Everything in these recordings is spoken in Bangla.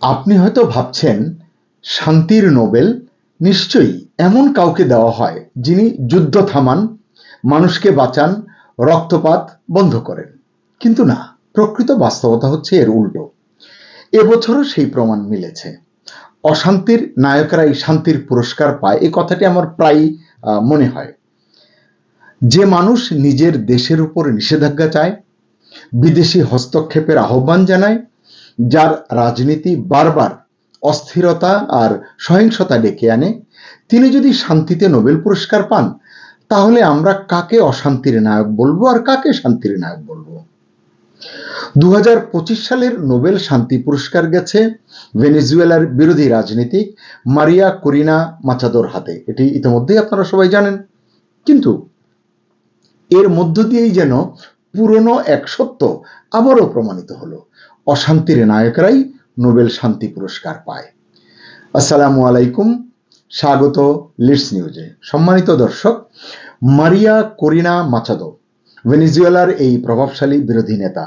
আপনি হয়তো ভাবছেন, শান্তির নোবেল নিশ্চয়ই এমন কাউকে দেওয়া হয় যিনি যুদ্ধ থামান, মানুষকে বাঁচান, রক্তপাত বন্ধ করেন। কিন্তু না, প্রকৃত বাস্তবতা হচ্ছে এর উল্টো। এবছরও সেই প্রমাণ মিলেছে। অশান্তির নায়করাই শান্তির পুরস্কার পায়, এই কথাটি আমার প্রায় মনে হয়। যে মানুষ নিজের দেশের উপর নিষেধাজ্ঞা চায়, বিদেশি হস্তক্ষেপের আহ্বান জানায় যার রাজনীতি বারবার অস্থিরতা আর সহিংসতা ডেকে আনে, তিনি যদি শান্তিতে নোবেল পুরস্কার পান, তাহলে আমরা কাকে অশান্তির নায়ক বলব আর কাকে শান্তির নায়ক বলব? দু সালের নোবেল শান্তি পুরস্কার গেছে ভেনেজুয়েলার বিরোধী রাজনীতিক মারিয়া করিনা মাচাদোর হাতে। এটি ইতিমধ্যেই আপনারা সবাই জানেন। কিন্তু এর মধ্য দিয়েই যেন পুরনো এক সত্য আবারও প্রমাণিত হলো। অশান্তির নায়করাই নোবেল শান্তি পুরস্কার পায়। আসসালামু আলাইকুম, স্বাগত লিডস নিউজে। সম্মানিত দর্শক, মারিয়া করিনা মাচাদো, ভেনিজুয়েলার এই প্রভাবশালী বিরোধী নেতা।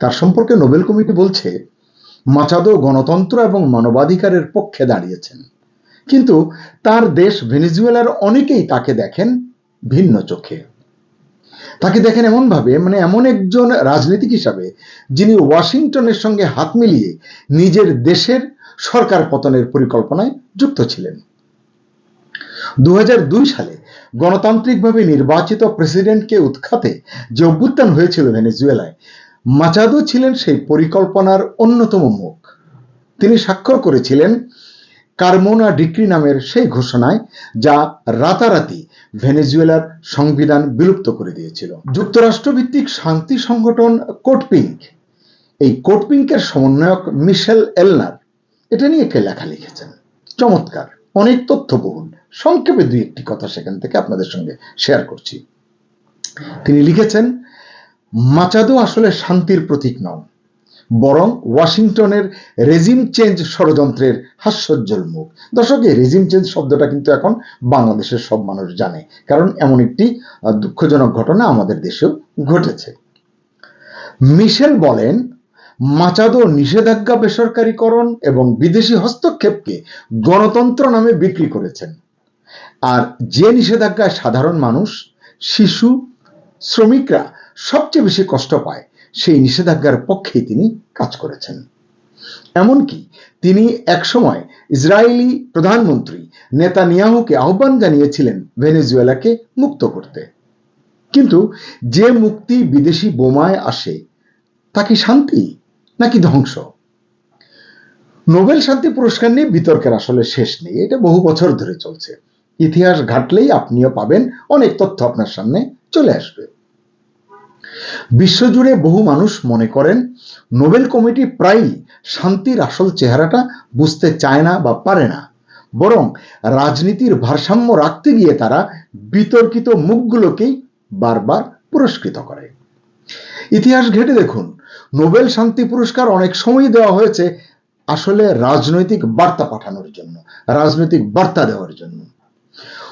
তার সম্পর্কে নোবেল কমিটি বলছে, মাচাদো গণতন্ত্র এবং মানবাধিকারের পক্ষে দাঁড়িয়েছেন। কিন্তু তার দেশ ভেনিজুয়েলার অনেকেই তাকে দেখেন ভিন্ন চোখে। তাকে দেখেন এমনভাবে মানে এমন একজন রাজনীতিক হিসাবে, যিনি ওয়াশিংটনের সঙ্গে হাত মিলিয়ে নিজের দেশের সরকার পতনের পরিকল্পনায় যুক্ত ছিলেন। দু হাজার দুই সালে গণতান্ত্রিকভাবে নির্বাচিত প্রেসিডেন্টকে উৎখাতে যে অভ্যুত্থান হয়েছিল ভেনেজুয়েলায়, মাচাদো ছিলেন সেই পরিকল্পনার অন্যতম মুখ। তিনি স্বাক্ষর করেছিলেন কার্মোনা ডিক্রি নামের সেই ঘোষণায় যা রাতারাতি ভেনেজুয়েলার সংবিধান বিলুপ্ত করে দিয়েছিল। যুক্তরাষ্ট্র ভিত্তিক শান্তি সংগঠন কোটপিঙ্ক। এই কোটপিঙ্কের সমন্বয়ক মিশেল এলনার এটা নিয়ে কে লেখা লিখেছেন। চমৎকার। অনেক তথ্যবহুল। সংক্ষেপে দুই একটি কথা সেখান থেকে আপনাদের সঙ্গে শেয়ার করছি। তিনি লিখেছেন, মাচাদো আসলে শান্তির প্রতীক নন বরং ওয়াশিংটনের রেজিম চেঞ্জ ষড়যন্ত্রের হাস্যোজ্জ্বল মুখ। দর্শক, এই রেজিম চেঞ্জ শব্দটা কিন্তু এখন বাংলাদেশের সব মানুষ জানে, কারণ এমন একটি দুঃখজনক ঘটনা আমাদের দেশেও ঘটেছে। মিশেল বলেন, মাচাদো নিষেধাজ্ঞা বেসরকারীকরণ এবং বিদেশি হস্তক্ষেপকে গণতন্ত্র নামে বিক্রি করেছেন। আর যে নিষেধাজ্ঞায় সাধারণ মানুষ, শিশু, শ্রমিকরা সবচেয়ে বেশি কষ্ট পায় সেই নিষেধাজ্ঞার পক্ষেই তিনি কাজ করেছেন। এমনকি তিনি একসময় ইসরায়েলি প্রধানমন্ত্রী নেতানিয়াহুকে আহ্বান জানিয়েছিলেন ভেনেজুয়েলাকে মুক্ত করতে। কিন্তু যে মুক্তি বিদেশি বোমায় আসে, তা কি শান্তি নাকি ধ্বংস? নোবেল শান্তি পুরস্কার নিয়ে বিতর্কের আসলে শেষ নেই, এটা বহু বছর ধরে চলছে। ইতিহাস ঘাটলেই আপনিও পাবেন, অনেক তথ্য আপনার সামনে চলে আসবে। বিশ্বজুড়ে বহু মানুষ মনে করেন, নোবেল কমিটি প্রায়ই শান্তির আসল চেহারাটা বুঝতে চায় না বা পারে না। বরং রাজনীতির ভারসাম্য রাখতে গিয়ে তারা বিতর্কিত মুখগুলোকেই বারবার পুরস্কৃত করে। ইতিহাস ঘেটে দেখুন, নোবেল শান্তি পুরস্কার অনেক সময় দেওয়া হয়েছে আসলে রাজনৈতিক বার্তা পাঠানোর জন্য, রাজনৈতিক বার্তা দেওয়ার জন্য।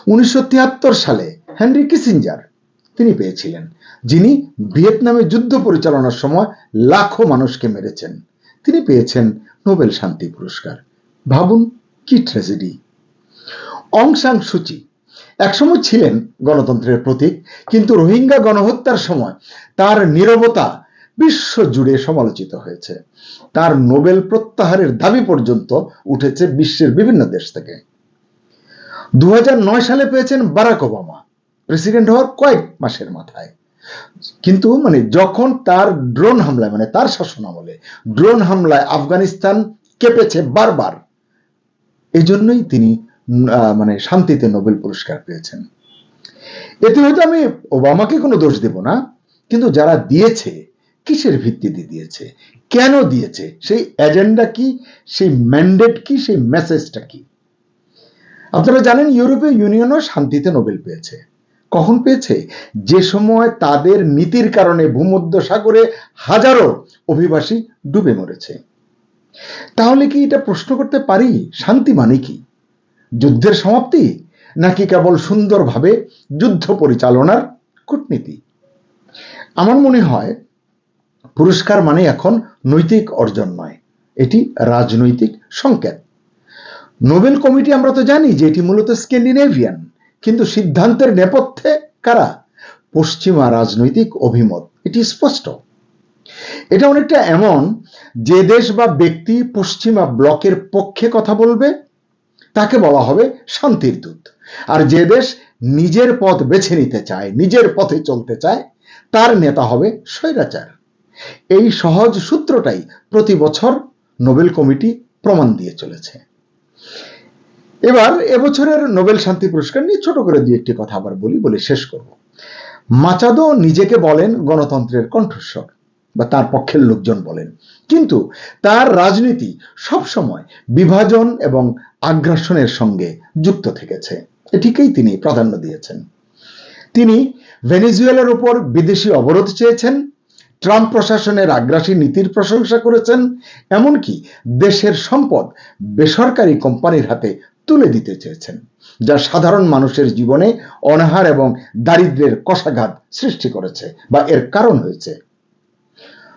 উনিশশো তিয়াত্তর সালে হেনরি কিসিঞ্জার তিনি পেয়েছিলেন, যিনি ভিয়েতনামে যুদ্ধ পরিচালনার সময় লাখো মানুষকে মেরেছেন। তিনি পেয়েছেন নোবেল শান্তি পুরস্কার। ভাবুন কি ট্রেজেডি অং সাং সুচি। একসময় ছিলেন গণতন্ত্রের প্রতীক, কিন্তু রোহিঙ্গা গণহত্যার সময় তার নিরবতা বিশ্ব জুড়ে সমালোচিত হয়েছে। তার নোবেল প্রত্যাহারের দাবি পর্যন্ত উঠেছে বিশ্বের বিভিন্ন দেশ থেকে। দু হাজার নয় সালে পেয়েছেন বারাক ওবামা। প্রেসিডেন্ট হওয়ার কয়েক মাসের মাথায়। কিন্তু মানে যখন তার ড্রোন হামলায় মানে তার শাসন আমলে ড্রোন হামলায় আফগানিস্তান কেঁপেছে বারবার এই জন্যই তিনি মানে শান্তিতে নোবেল পুরস্কার পেয়েছেন। এতে হয়তো আমি ওবামাকে কোনো দোষ দেব না, কিন্তু যারা দিয়েছে, কিসের ভিত্তিতে দিয়েছে, কেন দিয়েছে, সেই এজেন্ডা কি, সেই ম্যান্ডেট কি, সেই মেসেজটা কি? আপনারা জানেন ইউরোপীয় ইউনিয়নও শান্তিতে নোবেল পেয়েছে। কখন পেয়েছে? যে সময় তাদের নীতির কারণে ভূমধ্য সাগরে হাজারো অভিবাসী ডুবে মরেছে। তাহলে কি এটা প্রশ্ন করতে পারি? শান্তি মানে কি? যুদ্ধের সমাপ্তি? নাকি কেবল সুন্দরভাবে যুদ্ধ পরিচালনার কূটনীতি? আমার মনে হয় পুরস্কার মানে এখন নৈতিক অর্জন নয়, এটি রাজনৈতিক সংকেত। নোবেল কমিটি আমরা তো জানি যে এটি মূলত স্ক্যান্ডিনেভিয়ান। কিন্তু সিদ্ধান্তের নেপথ্যে কারা? পশ্চিমা রাজনৈতিক অভিমত। এটি স্পষ্ট। এটা অনেকটা এমন যে দেশ বা ব্যক্তি পশ্চিমা ব্লকের পক্ষে কথা বলবে, তাকে বলা হবে শান্তির দূত। আর যে দেশ নিজের পথ বেছে নিতে চায়, নিজের পথে চলতে চায়, তার নেতা হবে স্বৈরাচার। এই সহজ সূত্রটাই প্রতি বছর নোবেল কমিটি প্রমাণ দিয়ে চলেছে। এবার এবছরের নোবেল শান্তি পুরস্কার নিয়ে ছোট করে দুই একটি কথা আবার বলি বলে শেষ করব। মাচাদো নিজেকে বলেন গণতন্ত্রের কণ্ঠস্বর বা তার পক্ষের লোকজন বলেন। কিন্তু তার রাজনীতি সবসময় বিভাজন এবং আগ্রাসনের সঙ্গে যুক্ত থেকেছে। এটিকেই তিনি প্রাধান্য দিয়েছেন। তিনি ভেনেজুয়েলার উপর বিদেশি অবরোধ চেয়েছেন, ট্রাম্প প্রশাসনের আগ্রাসী নীতির প্রশংসা করেছেন, এমনকি দেশের সম্পদ বেসরকারি কোম্পানির হাতে তুলে দিতে চেয়েছেন, যা সাধারণ মানুষের জীবনে অনাহার এবং দারিদ্রের কষাঘাত সৃষ্টি করেছে বা এর কারণ হয়েছে।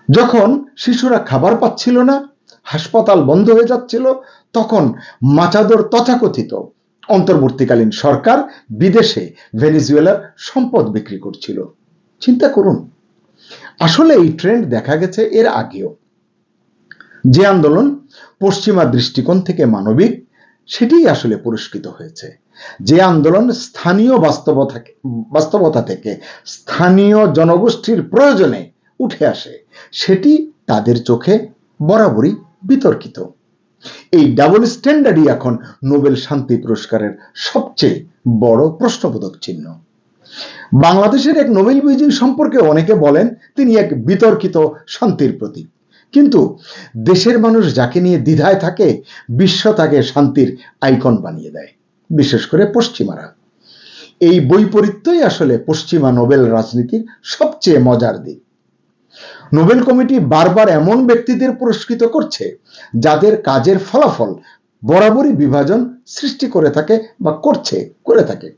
যখন শিশুরা খাবার পাচ্ছিল না, হাসপাতাল বন্ধ হয়ে যাচ্ছিল, তখন মাচাদোর তথাকথিত অন্তর্বর্তীকালীন সরকার বিদেশে ভেনিজুয়েলার সম্পদ বিক্রি করছিল। চিন্তা করুন, আসলে এই ট্রেন্ড দেখা গেছে এর আগেও। যে আন্দোলন পশ্চিমা দৃষ্টিকোণ থেকে মানবিক সেটিই আসলে পুরস্কৃত হয়েছে। যে আন্দোলন স্থানীয় বাস্তবতা বাস্তবতা থেকে স্থানীয় জনগোষ্ঠীর প্রয়োজনে উঠে আসে, সেটি তাদের চোখে বরাবরই বিতর্কিত। এই ডাবল স্ট্যান্ডার্ডই এখন নোবেল শান্তি পুরস্কারের সবচেয়ে বড় প্রশ্নবোধক চিহ্ন। বাংলাদেশের এক নোবেল বিজয়ী সম্পর্কে অনেকে বলেন, তিনি এক বিতর্কিত শান্তির প্রতীক। কিন্তু দেশের মানুষ যাকে নিয়ে দ্বিধায় থাকে, বিশ্ব তাকে শান্তির আইকন বানিয়ে দেয়, বিশেষ করে পশ্চিমারা। এই বৈপরীত্যই আসলে পশ্চিমা নোবেল রাজনীতির সবচেয়ে মজার দিক। নোবেল কমিটি বারবার এমন ব্যক্তিদের পুরস্কৃত করছে, যাদের কাজের ফলাফল বরাবরই বিভাজন সৃষ্টি করে থাকে বা করছে, করে থাকে।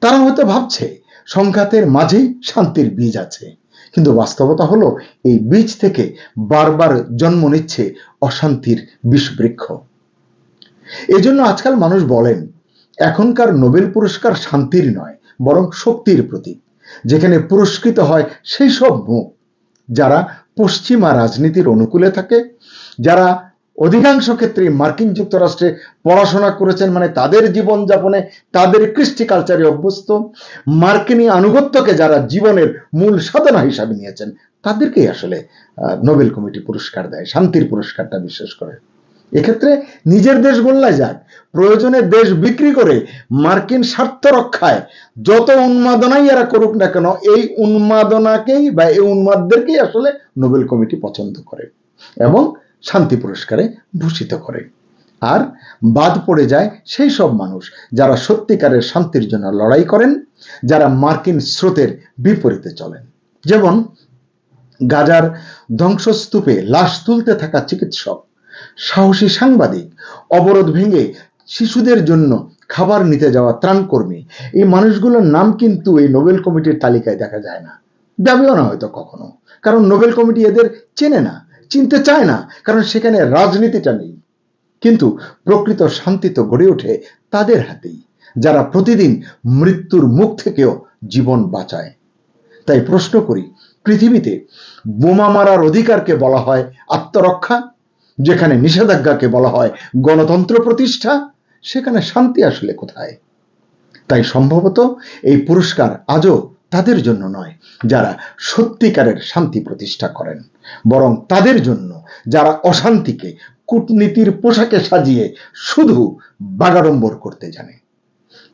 তারা হয়তো ভাবছে, সংঘাতের মাঝেই শান্তির বীজ আছে। কিন্তু বাস্তবতা হলো, এই বীজ থেকে বারবার জন্ম নিচ্ছে অশান্তির বিষবৃক্ষ। এই জন্য আজকাল মানুষ বলেন, এখনকার নোবেল পুরস্কার শান্তির নয়, বরং শক্তির প্রতীক। যেখানে পুরস্কৃত হয় সেই সব মুখ, যারা পশ্চিমা রাজনীতির অনুকূলে থাকে, যারা অধিকাংশ ক্ষেত্রে মার্কিন যুক্তরাষ্ট্রে পড়াশোনা করেছেন মানে তাদের জীবনযাপনে তাদের কৃষ্টি কালচারে অভ্যস্ত। মার্কিনী আনুগত্যকে যারা জীবনের মূল সাধনা হিসাবে নিয়েছেন, তাদেরকেই আসলে নোবেল কমিটি পুরস্কার দেয়, শান্তির পুরস্কারটা বিশেষ করে। এক্ষেত্রে নিজের দেশ গোল্লায় যাক, প্রয়োজনে দেশ বিক্রি করে মার্কিন স্বার্থ রক্ষায় যত উন্মাদনাই এরা করুক না কেন, এই উন্মাদনাকেই বা এই উন্মাদদেরকেই আসলে নোবেল কমিটি পছন্দ করে। এবং শান্তি পুরস্কারে ভূষিত করে। আর বাদ পড়ে যায় সেই সব মানুষ যারা সত্যিকারের শান্তির জন্য লড়াই করেন, যারা মার্কিন স্রোতের বিপরীতে চলেন। যেমন গাজার ধ্বংসস্তূপে লাশ তুলতে থাকা চিকিৎসক, সাহসী সাংবাদিক, অবরোধ ভেঙে শিশুদের জন্য খাবার নিতে যাওয়া ত্রাণকর্মী, এই মানুষগুলোর নাম কিন্তু এই নোবেল কমিটির তালিকায় দেখা যায় না। যাবেও না হয়তো কখনো, কারণ নোবেল কমিটি এদের চেনে না। চিনতে চায় না, কারণ সেখানে রাজনীতিটা নেই। কিন্তু প্রকৃত শান্তি তো গড়ে ওঠে তাদের হাতেই, যারা প্রতিদিন মৃত্যুর মুখ থেকেও জীবন বাঁচায়। তাই প্রশ্ন করি, পৃথিবীতে বোমা মারার অধিকারকে বলা হয় আত্মরক্ষা, যেখানে নিষেধাজ্ঞাকে বলা হয় গণতন্ত্র প্রতিষ্ঠা, সেখানে শান্তি আসলে কোথায়? তাই সম্ভবত এই পুরস্কার আজও তাদের জন্য নয়, যারা সত্যিকারের শান্তি প্রতিষ্ঠা করেন, বরং তাদের জন্য যারা অশান্তিকে, কূটনীতির পোশাকে সাজিয়ে শুধু বাগাড়ম্বর করতে জানে।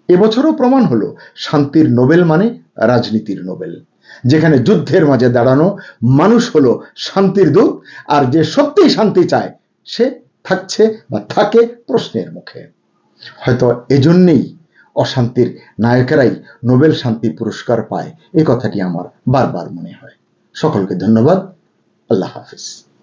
এবছরও প্রমাণ হলো, শান্তির নোবেল মানে রাজনীতির নোবেল। যেখানে যুদ্ধের মাঝে দাঁড়ানো মানুষ হলো শান্তির দূত, আর যে সত্যিই শান্তি চায়, সে থাকছে বা থাকে প্রশ্নের মুখে। হয়তো এজন্যেই অশান্তির নায়কেরাই নোবেল শান্তি পুরস্কার পায়। এই কথাটি আমার বারবার মনে হয়। সকলকে ধন্যবাদ। আল্লাহ হাফিজ।